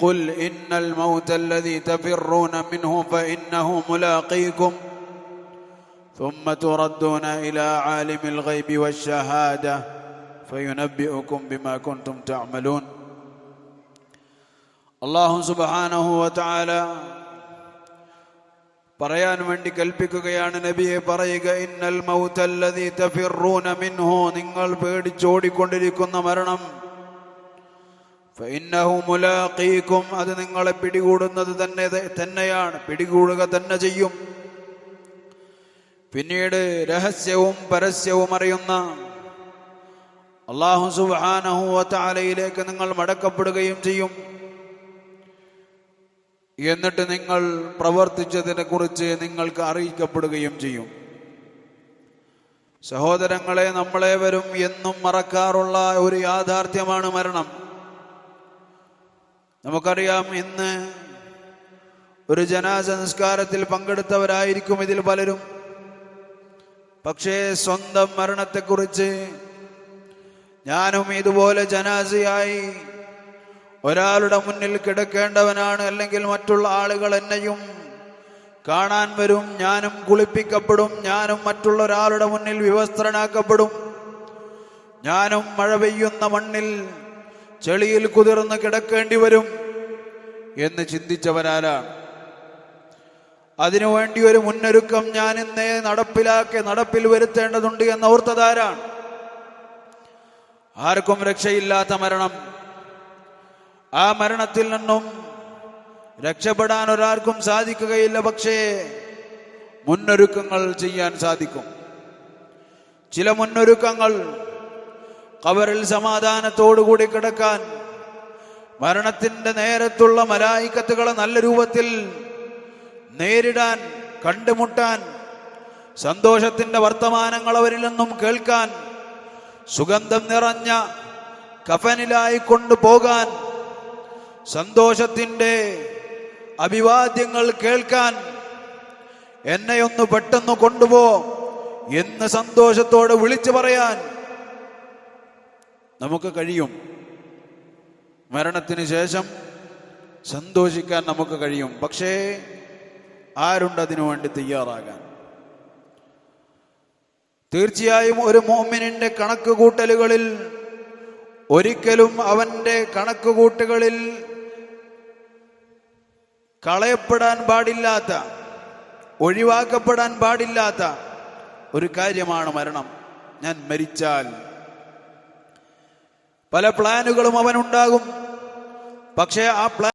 قل إن الموت الذي تفرون منه فإنه ملاقيكم ثم تردون إلى عالم الغيب والشهادة فينبئكم بما كنتم تعملون അള്ളാഹു സുബാനഹു വതആല പറയാൻ വേണ്ടി കൽപ്പിക്കുകയാണ് നബിയെ പറയുക ഇന്നൽ മൗതല്ലദീ തഫിറൂന മിൻഹു നിങ്ങൾ പേടിച്ചോടിക്കൊണ്ടിരിക്കുന്ന മരണം ഫഇന്നഹു മുലാഖീകും അത് നിങ്ങളെ പിടികൂടുന്നത് തന്നെ തന്നെയാണ്. പിടികൂടുക തന്നെ ചെയ്യും. പിന്നീട് രഹസ്യവും പരസ്യവും അറിയുന്ന അള്ളാഹു സുബ്ഹാനഹു വതആലയിലേക്ക് നിങ്ങൾ മടക്കപ്പെടുകയും ചെയ്യും. എന്നിട്ട് നിങ്ങൾ പ്രവർത്തിച്ചതിനെ കുറിച്ച് നിങ്ങൾക്ക് അറിയിക്കപ്പെടുകയും ചെയ്യും. സഹോദരങ്ങളെ നമ്മളേവരും എന്നും മറക്കാറുള്ള ഒരു യാഥാർത്ഥ്യമാണ് മരണം. നമുക്കറിയാം ഇന്ന് ഒരു ജനാസ സംസ്കാരത്തിൽ പങ്കെടുത്തവരായിരിക്കും ഇതിൽ പലരും. പക്ഷേ സ്വന്തം മരണത്തെക്കുറിച്ച് ഞാനും ഇതുപോലെ ജനാസയായി ഒരാളുടെ മുന്നിൽ കിടക്കേണ്ടവനാണ് അല്ലെങ്കിൽ മറ്റുള്ള ആളുകൾ എന്നെയും കാണാൻ വരും ഞാനും കുളിപ്പിക്കപ്പെടും ഞാനും മറ്റുള്ള ഒരാളുടെ മുന്നിൽ വിവസ്ത്രനാക്കപ്പെടും ഞാനും മഴ പെയ്യുന്ന മണ്ണിൽ ചെളിയിൽ കുതിർന്ന് കിടക്കേണ്ടി വരും എന്ന് ചിന്തിച്ചവരാരാണ് അതിനുവേണ്ടി ഒരു മുന്നൊരുക്കം ഞാൻ ഇന്നേ നടപ്പിലാക്കി നടപ്പിൽ വരുത്തേണ്ടതുണ്ട് എന്ന് ഓർത്തതാരാണ് ആർക്കും രക്ഷയില്ലാത്ത മരണം. ആ മരണത്തിൽ നിന്നും രക്ഷപ്പെടാൻ ഒരാർക്കും സാധിക്കുകയില്ല പക്ഷേ മുന്നൊരുക്കങ്ങൾ ചെയ്യാൻ സാധിക്കും. ചില മുന്നൊരുക്കങ്ങൾ കവറിൽ സമാധാനത്തോടുകൂടി കിടക്കാൻ മരണത്തിന്റെ നേരത്തുള്ള മലായിക്കത്തുകളെ നല്ല രൂപത്തിൽ നേരിടാൻ കണ്ടുമുട്ടാൻ സന്തോഷത്തിന്റെ വർത്തമാനങ്ങൾ അവരിൽ നിന്നും കേൾക്കാൻ സുഗന്ധം നിറഞ്ഞ കഫനിലായി കൊണ്ടുപോകാൻ സന്തോഷത്തിന്റെ അഭിവാദ്യങ്ങൾ കേൾക്കാൻ എന്നെയൊന്ന് പെട്ടെന്ന് കൊണ്ടുപോ എന്ന് സന്തോഷത്തോട് വിളിച്ചു പറയാൻ നമുക്ക് കഴിയും. മരണത്തിന് ശേഷം സന്തോഷിക്കാൻ നമുക്ക് കഴിയും. പക്ഷേ ആരുണ്ട് അതിനു വേണ്ടി തയ്യാറാകാൻ? തീർച്ചയായും ഒരു മോമിനിന്റെ കണക്ക് കൂട്ടലുകളിൽ ഒരിക്കലും അവന്റെ കണക്കുകൂട്ടുകളിൽ കളയപ്പെടാൻ പാടില്ലാത്ത ഒഴിവാക്കപ്പെടാൻ പാടില്ലാത്ത ഒരു കാര്യമാണ് മരണം. ഞാൻ മരിച്ചാൽ പല പ്ലാനുകളും അവനുണ്ടാകും. പക്ഷേ ആ പ്ലാൻ